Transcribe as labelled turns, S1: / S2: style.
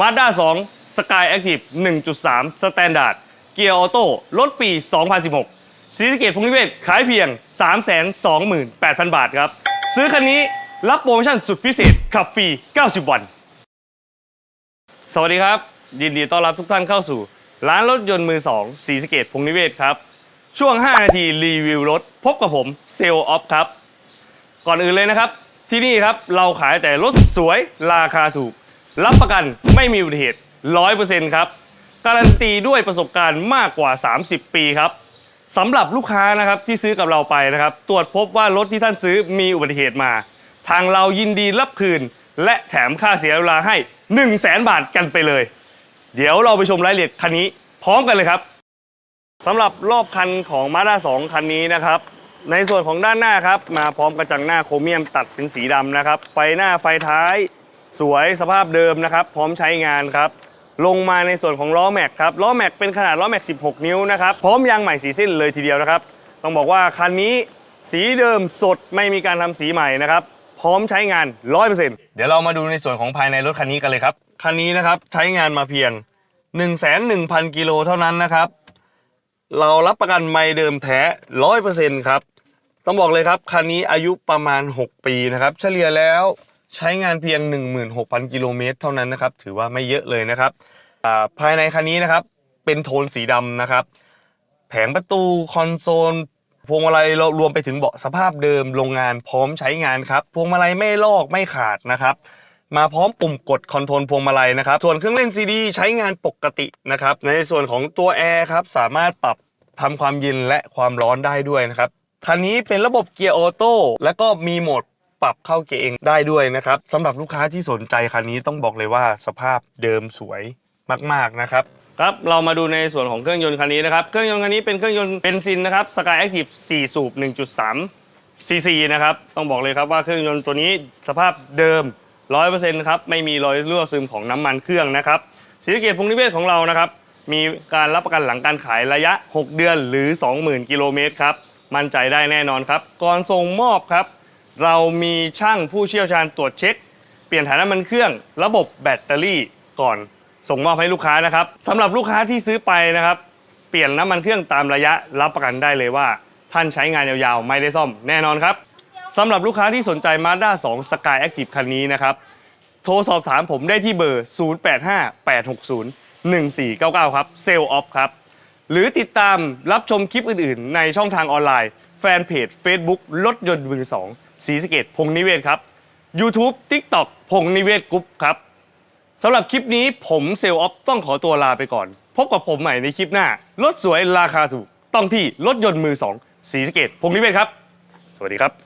S1: Mazda 2 Sky Active 1.3 Standard เกียร์ออโต้รถปี 2016สีสเกตพงนิเวศขายเพียง 328,000 บาทครับ ซื้อคันนี้รับโปรโมชั่นสุดพิเศษ ขับฟรี 90 วัน สวัสดีครับ ยินดีต้อนรับทุกท่านเข้าสู่ ร้านรถยนต์มือ2สีสเกตพงนิเวศครับ ช่วง 5 นาทีรีวิวรถ พบกับผมเซลออฟครับ ก่อนอื่นเลยนะครับ ที่นี่ครับเราขายแต่รถสวยราคาถูก รับประกันไม่มีอุบัติเหตุ 100%ครับ การันตีด้วยประสบการณ์มากกว่า 30 ปีครับสำหรับลูกค้านะครับที่ซื้อกับเราไปนะครับ ตรวจพบว่ารถที่ท่านซื้อมีอุบัติเหตุมา ทางเรายินดีรับคืน และแถมค่าเสียเวลาให้ 1 0 0 0 0แสนบาทกันไปเลย เดี๋ยวเราไปชมรายละเอียดคันนี้พร้อมกันเลยครับสำหรับรอบคันของ Mazda 2คันนี้นะครับ ในส่วนของด้านหน้าครับ มาพร้อมกระจังหน้าโครเมียมตัดเป็นสีดำนะครับ ไฟหน้าไฟท้าย สวยสภาพเดิมนะครับ พร้อมใช้งานครับ ลงมาในส่วนของล้อแม็กครับ ล้อแม็กเป็นขนาดล้อแม็ก 16 นิ้วนะครับ พร้อมยางใหม่สีสิ้นเลยทีเดียวนะครับ ต้องบอกว่าคันนี้สีเดิมสดไม่มีการทำสีใหม่นะครับ พร้อมใช้งาน 100%เดี๋ยวเรามาดูในส่วนของภายในรถคันนี้กันเลยครับ คันนี้นะครับใช้งานมาเพียง 1,100,000กิโลเท่านั้นนะครับ เรารับประกันไม่เดิมแท้ร้อยเปอร์เซ็นต์ครับ ต้องบอกเลยครับคันนี้อายุประมาณ 6 ปีนะครับ เฉลี่ยแล้ว ใช้งานเพียง 16,000 กิโลเมตรเท่านั้นนะครับ ถือว่าไม่เยอะเลยนะครับภายในคันนี้นะครับ เป็นโทนสีดำนะครับ แผงประตูคอนโซล พวงมาลัยเรารวมไปถึงเบาะสภาพเดิมโรงงานพร้อมใช้งานครับ พวงมาลัยไม่ลอกไม่ขาดนะครับมาพร้อมปุ่มกดคอนโทรลพวงมาลัยนะครับ ส่วนเครื่องเล่นซีดีใช้งานปกตินะครับ ในส่วนของตัวแอร์ครับ สามารถปรับทำความเย็นและความร้อนได้ด้วยนะครับ คันนี้เป็นระบบเกียร์ออโต้และก็มีโหมด ปรับเข้าเกียร์เองได้ด้วยนะครับสำหรับลูกค้าที่สนใจคันนี้ต้องบอกเลยว่าสภาพเดิมสวยมากๆนะครับครับเรามาดูในส่วนของเครื่องยนต์คันนี้นะครับเครื่องยนต์คันนี้เป็นเครื่องยนต์เบนซินนะครับ Sky Active 4 สูบ 1.3 ซีซีนะครับต้องบอกเลยครับว่าเครื่องยนต์ตัวนี้สภาพเดิม 100%ครับไม่มีรอยรั่วซึมของน้ำมันเครื่องนะครับสีสเกตพงนิเวศของเรานะครับมีการรับประกันหลังการขายระยะ 6 เดือนหรือ 20,000 กิโลเมตรครับมั่นใจได้แน่นอนครับก่อนส่งมอบครับ เรามีช่างผู้เชี่ยวชาญตรวจเช็ค เปลี่ยนถ่ายน้ำมันเครื่อง ระบบแบตเตอรี่ก่อนส่งมอบให้ลูกค้านะครับสำหรับลูกค้าที่ซื้อไปนะครับ เปลี่ยนน้ำมันเครื่องตามระยะรับประกันได้เลยว่า ท่านใช้งานยาวๆ ไม่ได้ซ่อมแน่นอนครับสำหรับลูกค้าที่สนใจ Mazda 2 Sky Active คันนี้นะครับ โทรสอบถามผมได้ที่เบอร์ 0858601499 ครับเซลล์ออฟครับ หรือติดตามรับชมคลิปอื่นๆ ในช่องทางออนไลน์ แฟนเพจ Facebook รถยนต์มือสอง สีสะเกตพงนิเวศครับ YouTube TikTok พงนิเวศกรุ๊ปครับสำหรับคลิปนี้ผมเซลล์ออฟต้องขอตัวลาไปก่อน พบกับผมใหม่ในคลิปหน้ารถสวยราคาถูก ต้องที่รถยนต์มือสองสีสะเกตพงนิเวศครับ สวัสดีครับ